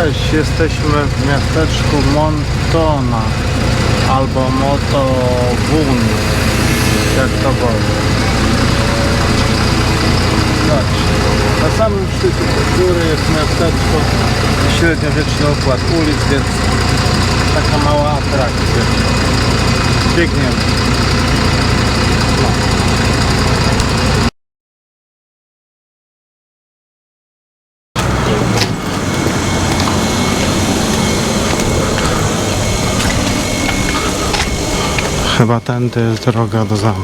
Cześć, jesteśmy w miasteczku Montona albo Motowun, jak to woli. Zobaczcie, na samym szczycie góry jest miasteczko, średniowieczny układ ulic, więc taka mała atrakcja. Biegniemy. Chyba tędy jest droga do zamku.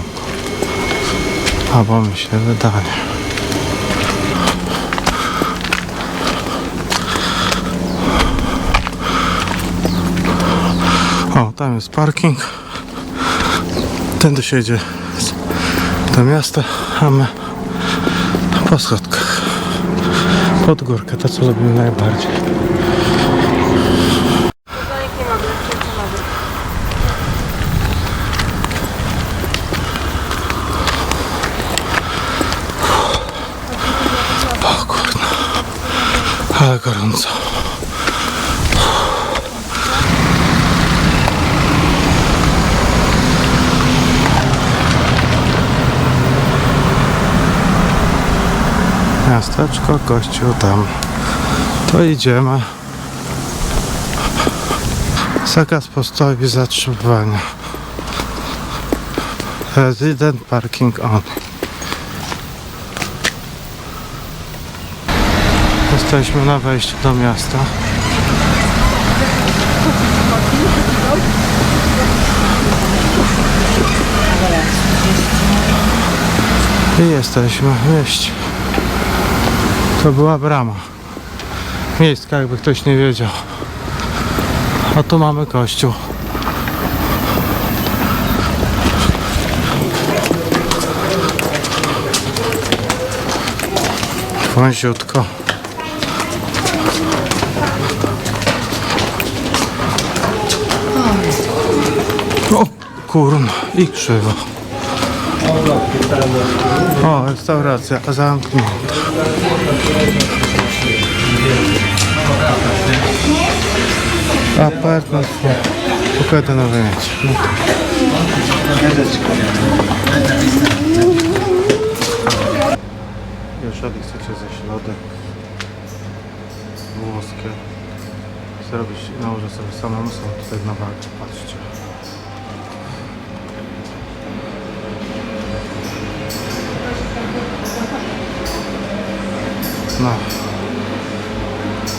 Albo mi się wydaje. O, tam jest parking. Tędy się idzie do miasta, a my po schodkach. Pod górkę, to co lubimy najbardziej. Dodanek nie ma, bo przecież ma być. O kurno. Ale gorąco. Miasteczko, kościół tam. To idziemy. Zakaz postoju zatrzymywania. Resident parking on. Jesteśmy na wejściu do miasta. I jesteśmy w mieście. To była brama. Miejska, jakby ktoś nie wiedział. A tu mamy kościół. Wąziutko. O, kurno, i krzywo. O, restauracja zamknięta. Apartment. Pokażę na wyjęcie. No. Jeżeli chcecie ze środek włoskie zrobić, nałożę sobie samemu, są tutaj na patrzcie. No.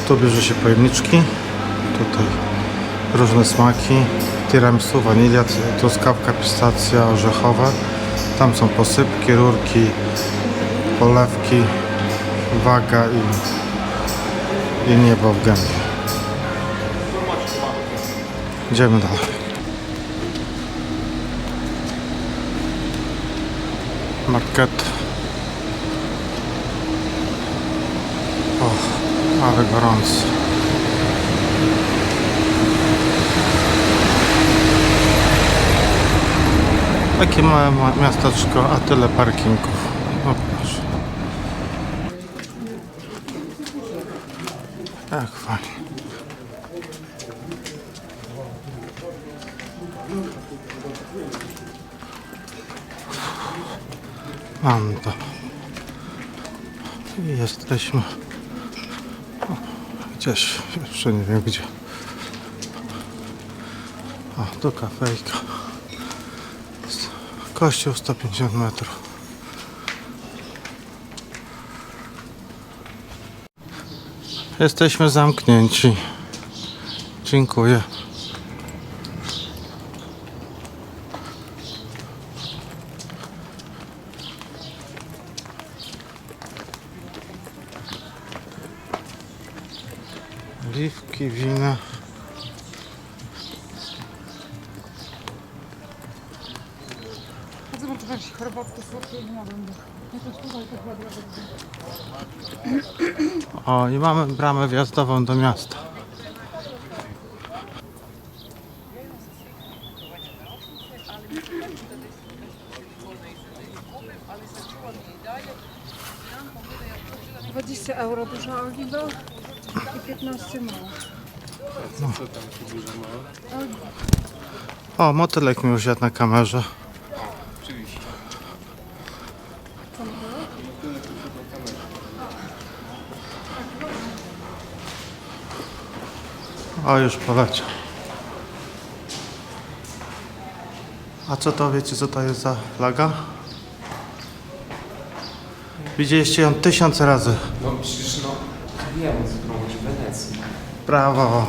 Tu bierze się pojemniczki. Tutaj różne smaki. Tiramisu, wanilia, truskawka, pistacja, orzechowe. Tam są posypki, rurki, polewki, waga i, i niebo w gębie. Idziemy dalej. Market. O, ale gorąco. Takie małe ma- miasteczko, a tyle parkingów. Proszę. Jak fajnie. Mam to. Jesteśmy gdzieś, jeszcze nie wiem gdzie. O, do kafejka. Kościół 150 metrów. Jesteśmy zamknięci. Dziękuję. Oliwki, wina. Nie O, i mamy bramę wjazdową do miasta. Dwadzieścia euro duża oliwa i 15 mało. Co tam się dużo mało? O, motylek mi usiadł na kamerze. O, już poleciał. A co to, wiecie co to jest za flaga? Widzieliście ją tysiąc razy. No przecież no, wiem, z Wenecji. Brawo.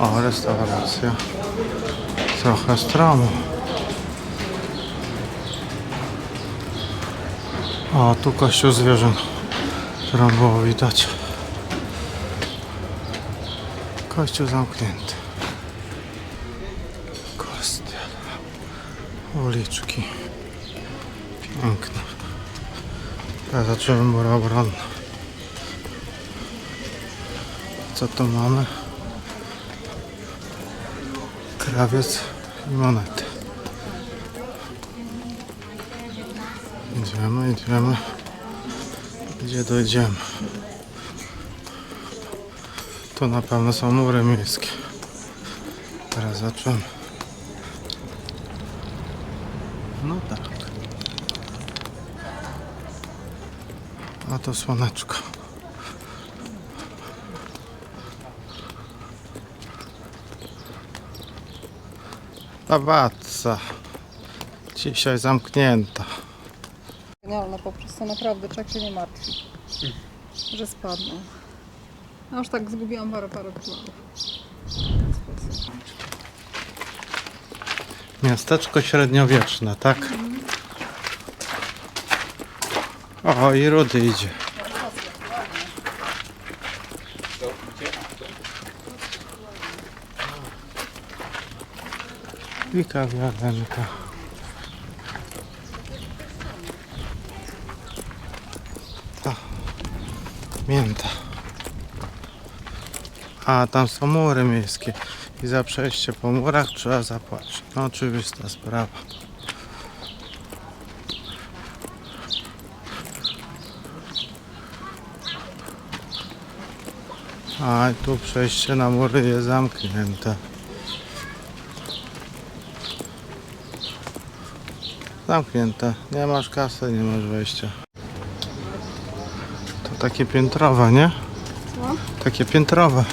O, restauracja. Trochę stromu. O, tu kościół zwierząt, którą było widać. Kościół zamknięty. Kostiel. Uliczki. Piękne. Ja zacząłem mura obronna. Co tu mamy? Krawiec i monety. Idziemy, idziemy. Gdzie dojdziemy? To na pewno są mury miejskie. Teraz zacząłem. No tak. A to słoneczko. Tabazza. Dzisiaj zamknięta. Genialne po prostu, naprawdę, człowiek się nie martwi, że spadną. Ja już tak zgubiłam parę, parę dolarów. Miasteczko średniowieczne, tak? O, i Rudy idzie. I kawiarenka. Ta. Mięta. A, tam są mury miejskie. I za przejście po murach trzeba zapłacić. No oczywista sprawa. A tu przejście na mury jest zamknięte. Zamknięte. Nie masz kasy, nie masz wejścia. To takie piętrowe, nie? Co? Takie piętrowe.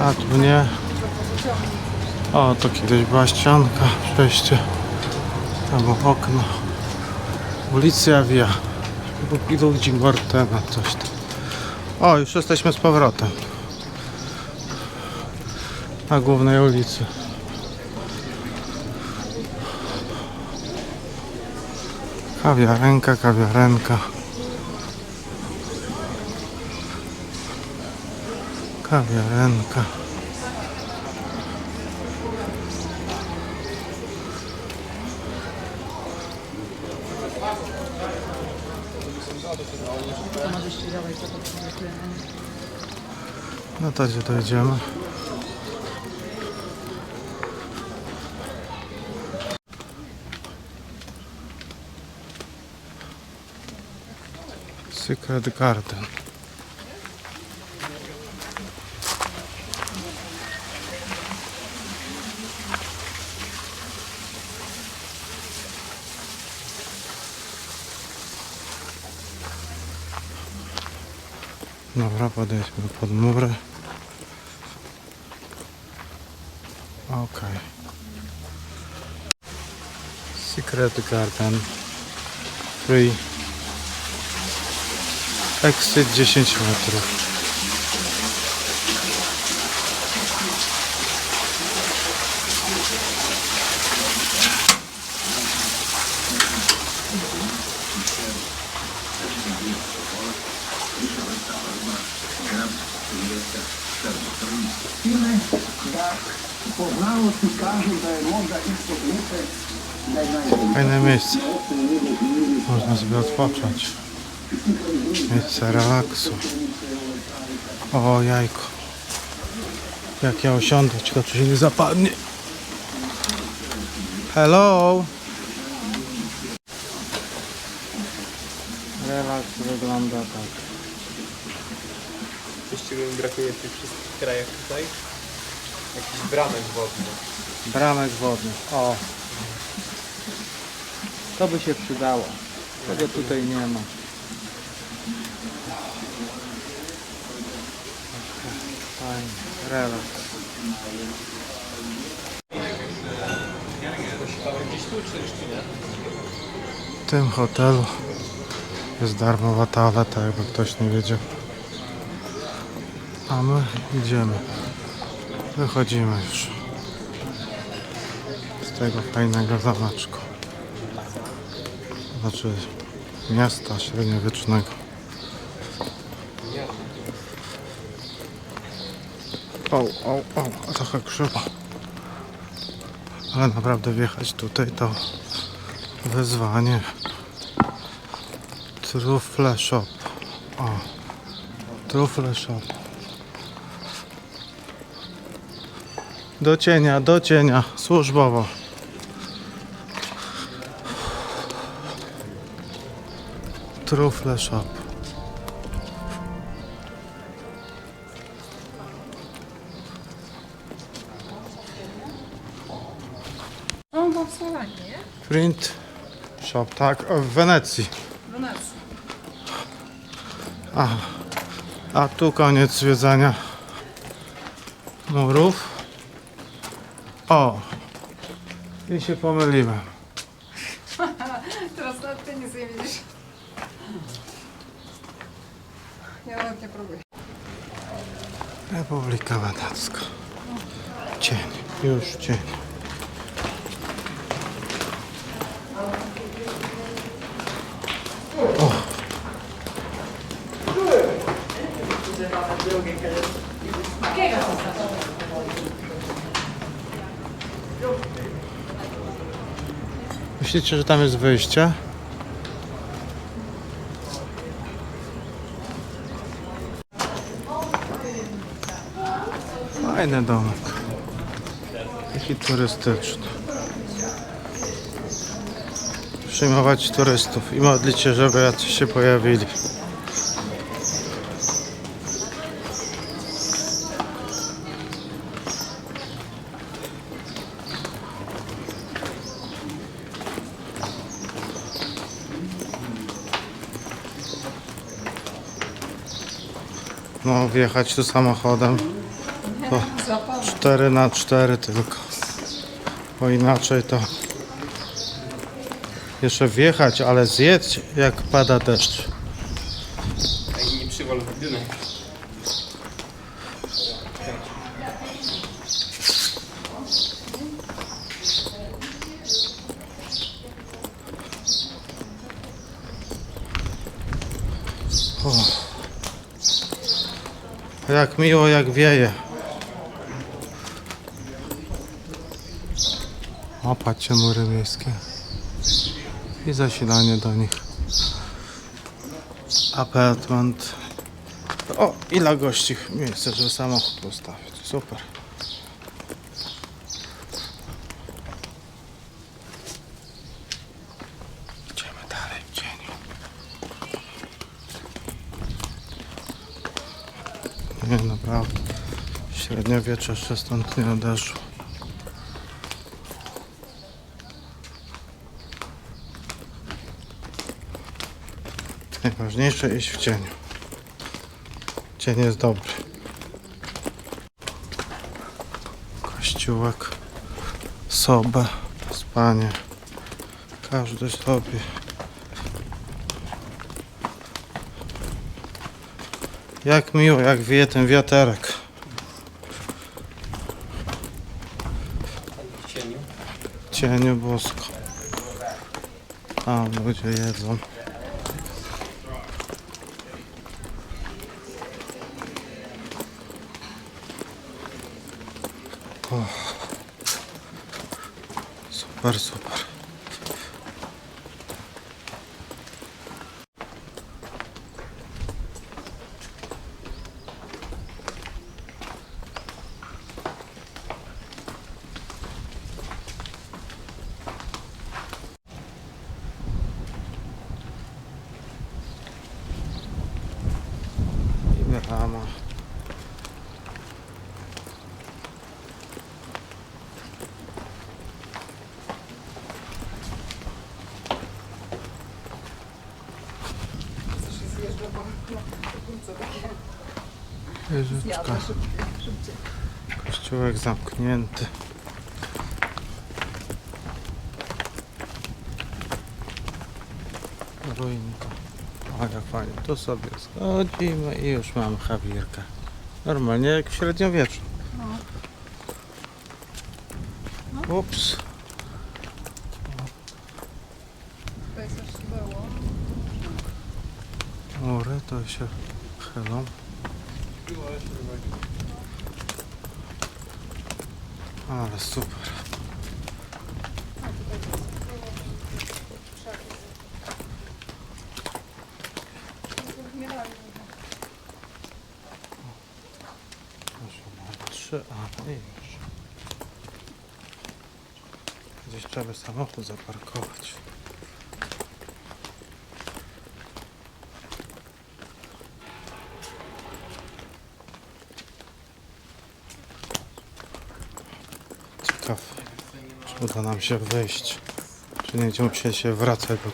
A tu nie. O, to kiedyś była ścianka, przejście. Albo okno. Ulicja Via. Ludzi Martena, coś tam. O, już jesteśmy z powrotem. Na głównej ulicy. Kawiarenka, kawiarenka. Kawiarenka. No to gdzie dojdziemy? Secret Garden. Добра подають ми під море. Окей. Secret Garden. Free. Exit 10 metrów. Poznało ci każdy, że można iść po ulicy, Fajne miejsce. Można sobie odpocząć. Miejsce relaksu. O jajko. Jak ja osiądę, tylko czy się nie zapadnie. Hello. Relaks wygląda tak. Coś, czego mi brakuje w tych wszystkich krajach tutaj? Jakiś bramek wodny. Bramek wodnych. O. To by się przydało. Tego tutaj nie ma. Fajnie. W tym hotelu jest darmowa toaleta, jakby ktoś nie wiedział. A my idziemy. Wychodzimy już z tego fajnego zameczku. Znaczy miasta średniowiecznego. O, o, o, trochę krzywo. Ale naprawdę wjechać tutaj to wyzwanie. Trufle Shop. O, Trufle Shop. Do cienia, do cienia, służbowo. Trufle Shop. W Słowakii, nie? Print Shop, tak, w Wenecji. W Wenecji. A tu koniec zwiedzania murów. O! I się pomyliłem. Teraz nawet ty nie widzisz. Ja nawet nie próbuję. Republika Wenecka. Cień, już cień. Myślicie, że tam jest wyjście? Fajny domek. Taki turystyczny. Przyjmować turystów i modlić się, żeby jacyś się pojawili. Wjechać tu samochodem. Zapomnę. 4 na 4 tylko. Bo inaczej to jeszcze wjechać, ale zjedź jak pada deszcz. A inni przywal w budynek. Jak miło, jak wieje. O, patrzcie, mury miejskie. I zasilanie do nich. Apartment. O, ile gości miejsce, żeby samochód postawić. Super. Idziemy dalej w cieniu. Naprawdę. Średniowiecze jeszcze stąd nie odeszło. Najważniejsze iść w cieniu. Cień jest dobry. Kościółek, sobę, spanie. Każdy sobie. Jak miło, jak wieje ten wiaterek. Cieniu. Cieniu bosko. Tam ludzie jedzą. O. Super, super. Zjeżdża po takie szybciej. Kościółek zamknięty. Ruinka. O, jak fajnie. Tu sobie schodzimy i już mamy Hawirkę. Normalnie jak w średniowieczu. No, Ups. tutaj coś było. Mury to się chylą. Ale super. Trzy, a i już. Gdzieś trzeba samochód zaparkować. Ciekaw, czy uda nam się wyjść. Czy nie będziemy musieli się wracać, bo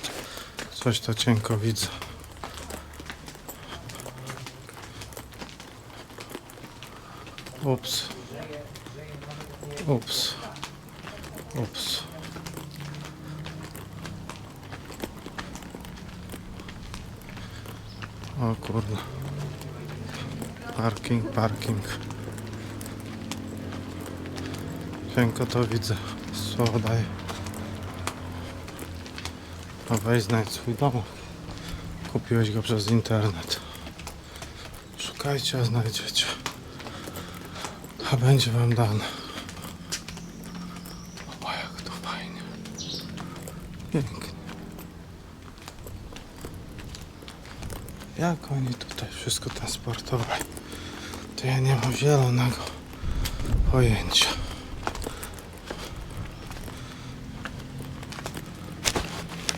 coś to cienko widzę. Ups. Ups. Ups. O kurde. Parking, parking. Cienko to widzę. Słowo daję. A weź znajdź swój dom. Kupiłeś go przez internet. Szukajcie, a znajdziecie. A będzie wam dane. O, jak to fajnie. Pięknie. Jak oni tutaj wszystko transportowali? To ja nie mam zielonego pojęcia.